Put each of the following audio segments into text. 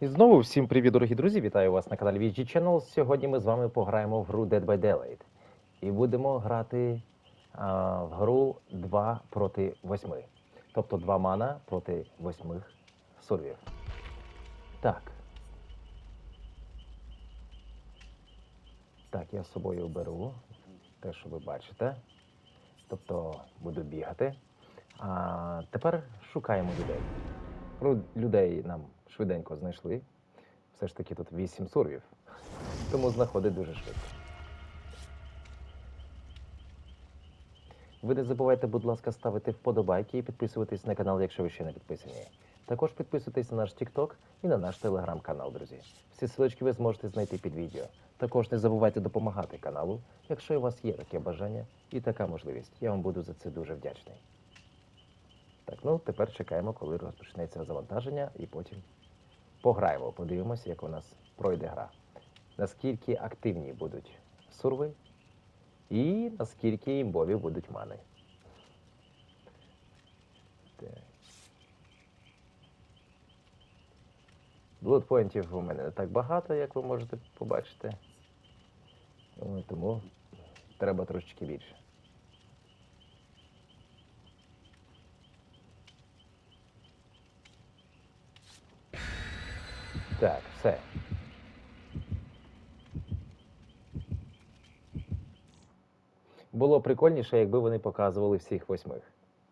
І знову всім привіт, дорогі друзі! Вітаю вас на каналі VG Channel. Сьогодні ми з вами пограємо в гру Dead by Daylight. І будемо грати а, в гру 2 проти 8. Тобто 2 мана проти 8 сурвів. Так. Так, я з собою беру те, що ви бачите. Тобто буду бігати. А тепер шукаємо людей. Людей нам швиденько знайшли. Все ж таки тут 8 сурвів. Тому знаходить дуже швидко. Ви не забувайте, будь ласка, ставити вподобайки і підписуватись на канал, якщо ви ще не підписані. Також підписуйтесь на наш TikTok і на наш телеграм-канал, друзі. Всі ссылочки ви зможете знайти під відео. Також не забувайте допомагати каналу, якщо у вас є таке бажання і така можливість. Я вам буду за це дуже вдячний. Так, ну тепер чекаємо, коли розпочнеться завантаження, і потім пограємо, подивимося, як у нас пройде гра. Наскільки активні будуть сурви, і наскільки імбові будуть мани. Так. У мене не так багато, як ви можете побачити. Тому треба трошечки більше. Так, все. Було прикольніше, якби вони показували всіх восьмих.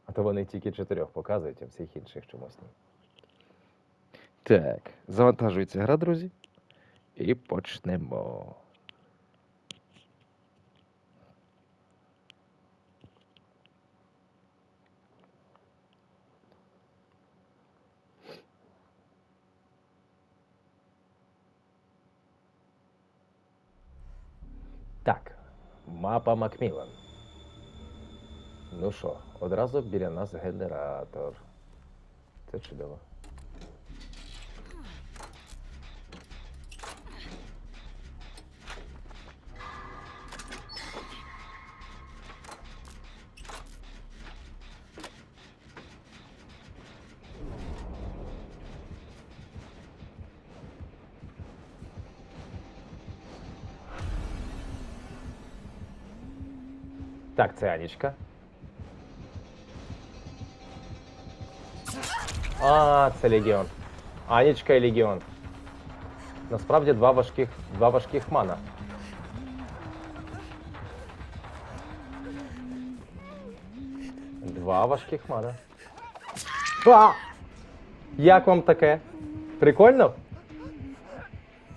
А то вони тільки чотирьох показують, а всіх інших чомусь ні. Так, завантажується гра, друзі. І почнемо. Так, мапа Макмілан. Ну що, одразу біля нас генератор. Це чудово. Так, це Анічка. А, це Легіон. Анічка і Легіон. Насправді два важких, два важких мана. Два важких мана. А! Як вам таке? Прикольно?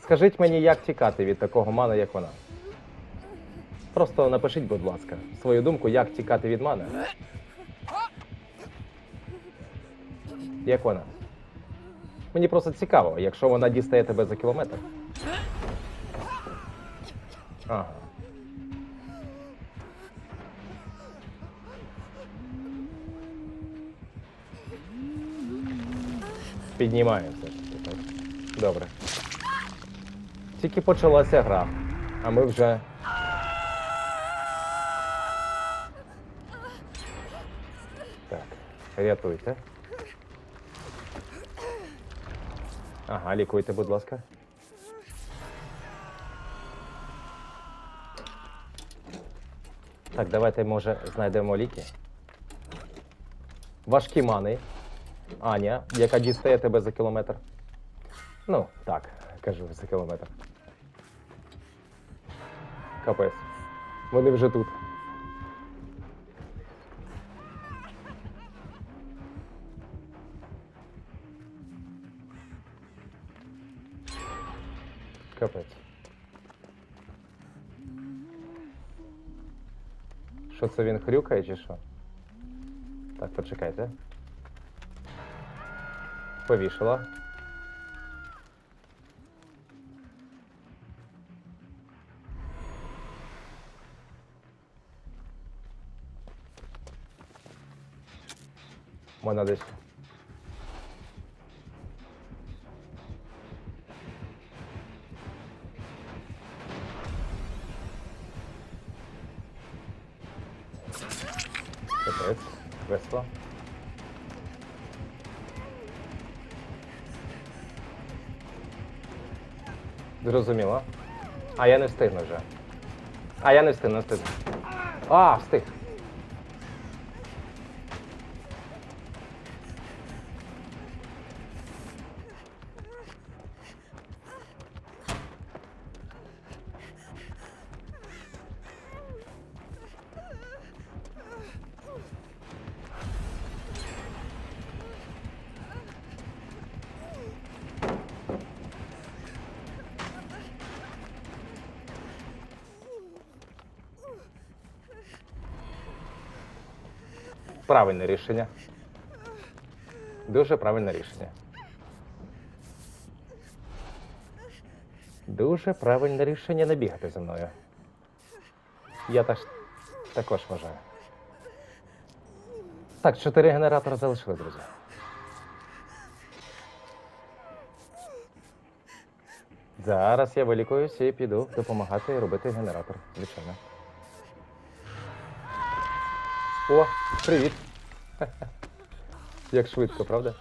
Скажіть мені, як тікати від такого мана, як вона. Просто напишіть, будь ласка, свою думку, як тікати від мани. Як вона? Мені просто цікаво, якщо вона дістає тебе за кілометр. Ага. Піднімаємо все ж таки, так? Добре. Тільки почалася гра, а ми вже. Так, рятуйте. Ага, лікуйте, будь ласка. Так, давайте, може, знайдемо ліки. Важкі мани. Аня, яка дістає тебе за кілометр. Ну, так, кажу, за кілометр. Капець. Вони вже тут. Це він хрюкає чи що? Так, почекайте. Повішала. Вона десь. Зрозуміло. А я не встигну вже. А я не встигну, не встигну. А, встиг. Правильне рішення. Дуже правильне рішення. Дуже правильне рішення не бігати за мною. Я так, також вважаю. Так, чотири генератори залишили, друзі. Зараз я вилікуюсь і піду допомагати робити генератор, звичайно. О, привіт. Як швидко, правда?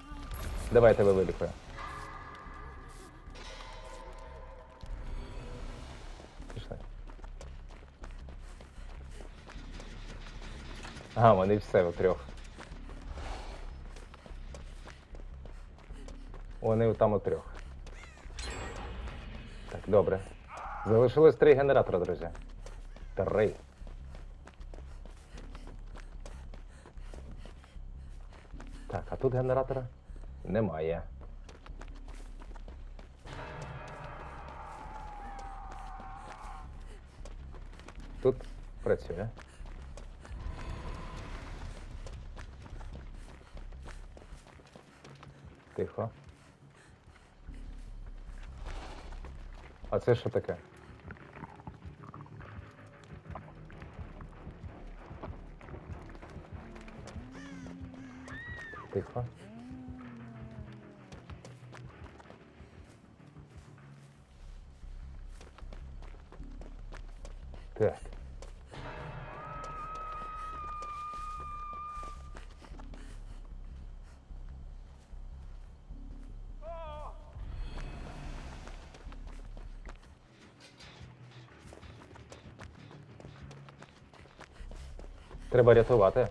Давай я тебе вилікую. Пішли. А, вони все у трьох. Вони там у трьох. Так, добре. Залишилось три генератора, друзі. Три. Тут генератора немає. Тут працює. Тихо. А це що таке? Тихо. Так. Треба рятувати.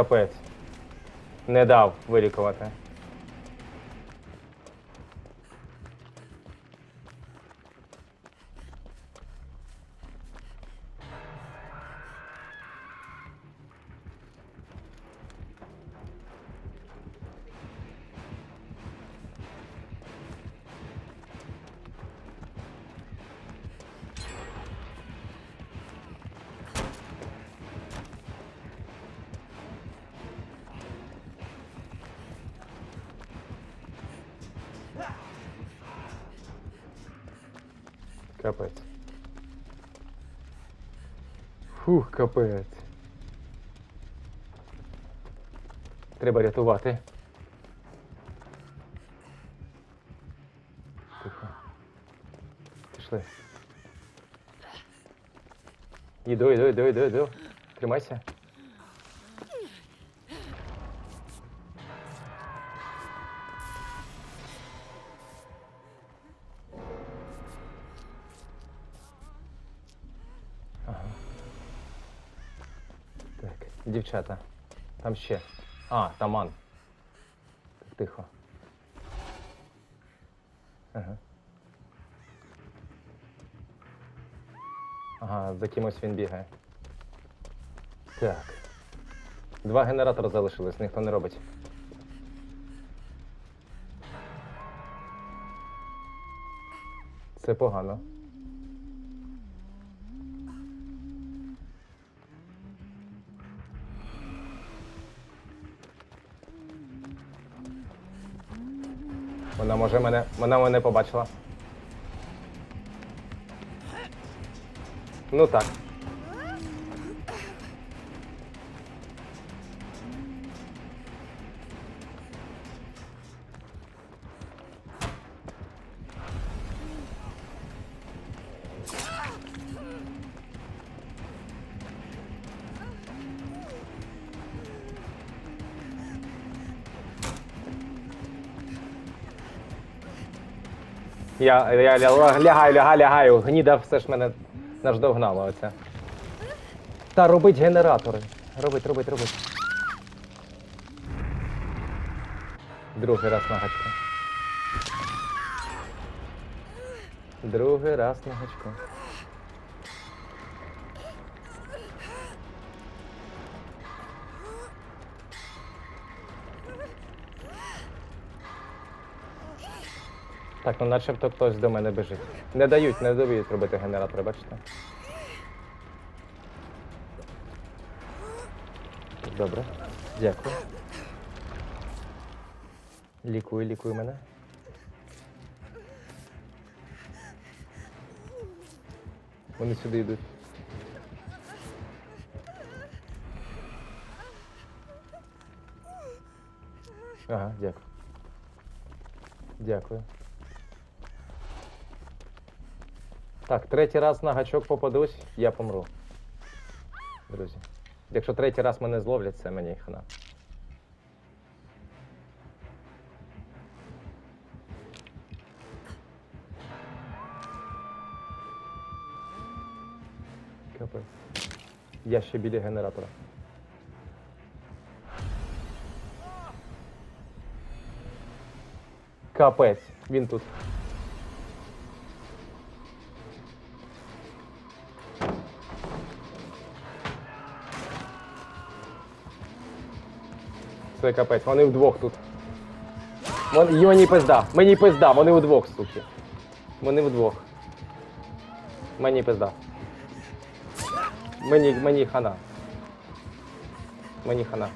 Капець. Не дав вилікувати. Капець. Фух, капець. Треба рятувати. Тихо. Пішли. Іду, іду, іду, іду, іду. Тримайся. Дівчата. Там ще. А, таман. Тихо. Ага. Ага, за кимось він бігає. Так. Два генератори залишились, ніхто не робить. Це погано. Вона може мене. Вона мене побачила. Ну так. Я, я ля- лягаю, лягаю, лягаю. Гніда все ж мене наждовгнала оця. Та робить генератори. Робить, робить, робить. Другий раз на гачку. Другий раз на гачку. Так, ну начебто хтось до мене біжить. Не дають, не дають робити генератори, бачите? Добре, дякую. Лікуй, лікуй мене. Вони сюди йдуть. Ага, дякую. Дякую. Так, третій раз на гачок попадусь, я помру. Друзі. Якщо третій раз мене зловлять, це мені хана. Я ще біля генератора. Капець, він тут. Це капець, вони вдвох тут. Вон, мені пизда, мені пизда, вони вдвох, суки. Вони вдвох. Мені пизда. Мені, мені хана. Мені хана.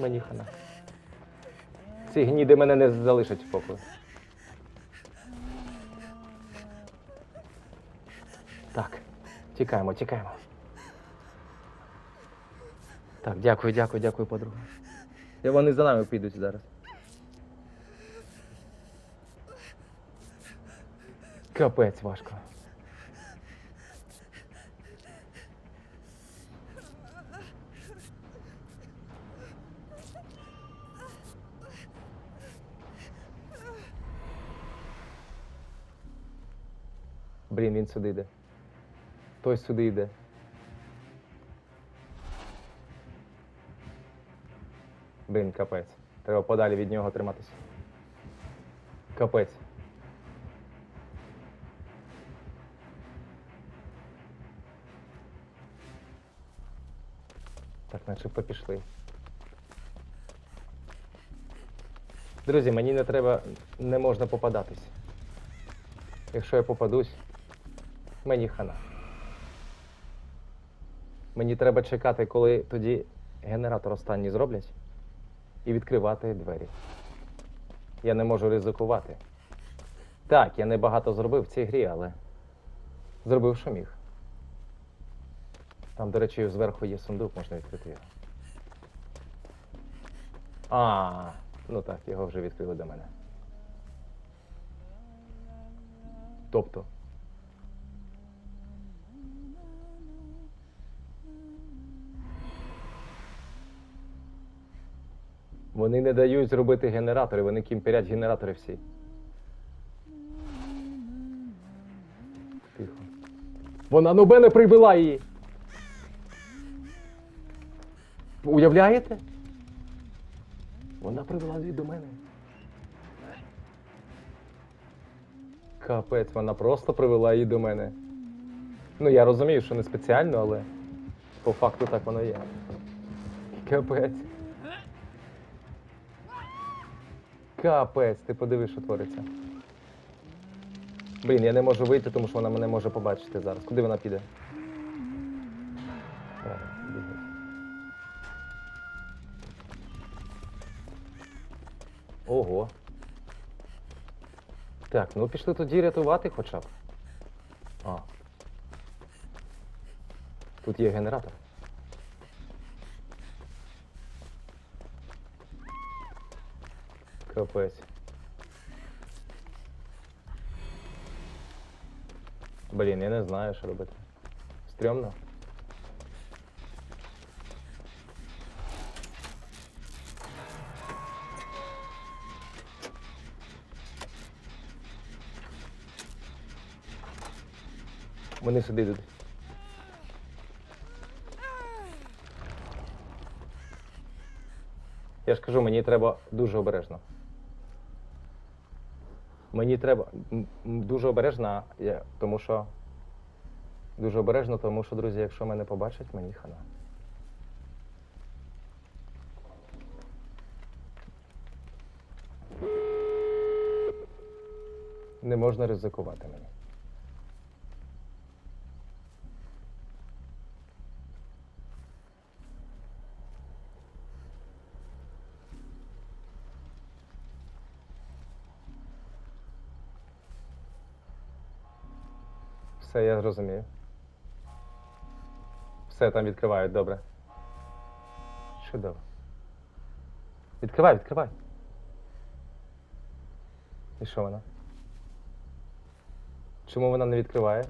Мені хана. Ці гніди мене не залишать в покою. Так, тікаємо, тікаємо. Так, дякую, дякую, дякую, подруга. І вони за нами підуть зараз. Капець важко. Блін, він сюди йде. Той сюди йде. Блін, капець. Треба подалі від нього триматися. Капець. Так, начебто пішли. Друзі, мені не треба, не можна попадатись. Якщо я попадусь, мені хана. Мені треба чекати, коли тоді генератор останній зроблять і відкривати двері. Я не можу ризикувати. Так, я небагато зробив в цій грі, але зробив, що міг. Там, до речі, зверху є сундук, можна відкрити його. А, ну так, його вже відкрили до мене. Тобто. Вони не дають зробити генератори, вони кімперять генератори всі. Тихо. Вона на мене привела її. Уявляєте? Вона привела її до мене. Капець, вона просто привела її до мене. Ну, я розумію, що не спеціально, але по факту так воно є. Капець. Капець, ти подиви, що твориться. Блін, я не можу вийти, тому що вона мене може побачити зараз. Куди вона піде? Ого. Так, ну пішли тоді рятувати хоча б. А. Тут є генератор. капець. Блін, я не знаю, що робити. Стрьомно? Вони сюди йдуть. Я ж кажу, мені треба дуже обережно. Мені треба дуже обережно, я, тому що. Дуже обережно, тому що, друзі, якщо мене побачать, мені хана. Не можна ризикувати мені. Все, я зрозумів. Все там відкривають, добре. Чудово. Відкривай, відкривай. І що вона? Чому вона не відкриває?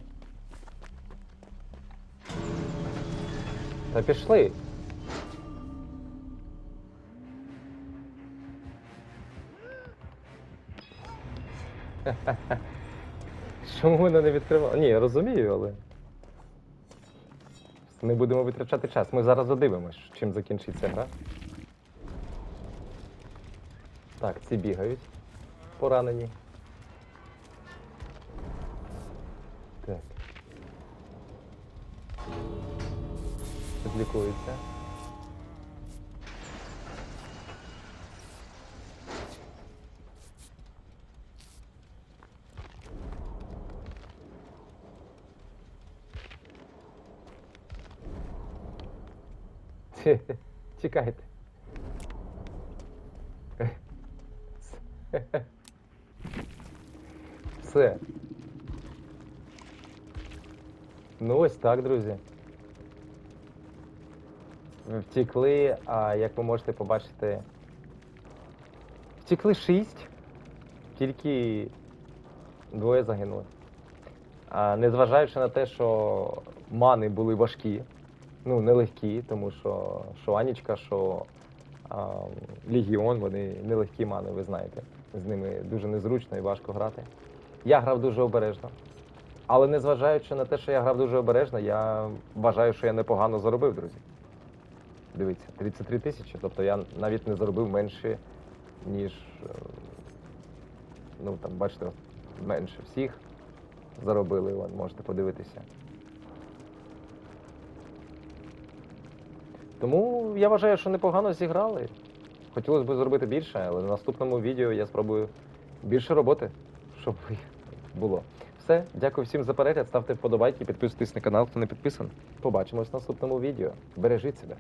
Та пішли. Чому вона не відкривала? Ні, я розумію, але. Не будемо витрачати час. Ми зараз задивимось, чим закінчиться гра. Так, ці бігають. Поранені. Так. Відлікуються. Тікайте. Все. Ну ось так, друзі. Втікли, а як ви можете побачити. Втікли шість, тільки двоє загинули. А, незважаючи на те, що мани були важкі, ну, нелегкі, тому що що Анічка, що а, Легіон, вони нелегкі мани, ви знаєте. З ними дуже незручно і важко грати. Я грав дуже обережно. Але незважаючи на те, що я грав дуже обережно, я вважаю, що я непогано заробив, друзі. Дивіться, 33 тисячі, тобто я навіть не заробив менше, ніж. е, Ну, там, бачите, менше всіх заробили, можете подивитися. Тому я вважаю, що непогано зіграли. Хотілося б зробити більше, але в наступному відео я спробую більше роботи, щоб було. Все, дякую всім за перегляд. Ставте вподобайки, підписуйтесь на канал, хто не підписаний. Побачимось в наступному відео. Бережіть себе.